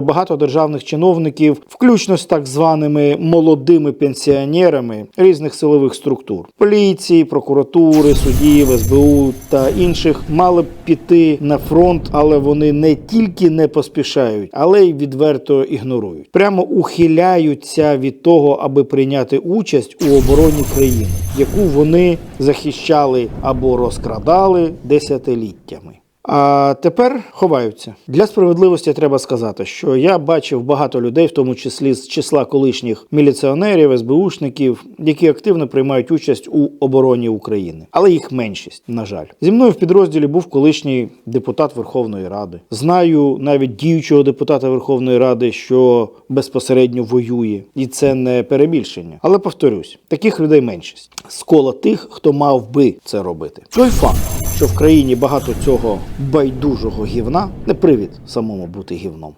Багато державних чиновників, включно з так званими молодими пенсіонерами різних силових структур поліції, прокуратури, судів, СБУ та інших, мали б піти на фронт, але вони не тільки не поспішають, але й відверто ігнорують. Прямо ухиляються від того, аби прийняти участь у обороні країни, яку вони захищали або розкрадали десятиліттями. А тепер ховаються. Для справедливості треба сказати, що я бачив багато людей, в тому числі з числа колишніх міліціонерів, СБУшників, які активно приймають участь у обороні України. Але їх меншість, на жаль. Зі мною в підрозділі був колишній депутат Верховної Ради. Знаю навіть діючого депутата Верховної Ради, що безпосередньо воює, і це не перебільшення. Але повторюсь, таких людей меншість. З кола тих, хто мав би це робити. Той факт, що в країні багато цього байдужого гівна, не привід самому бути гівном.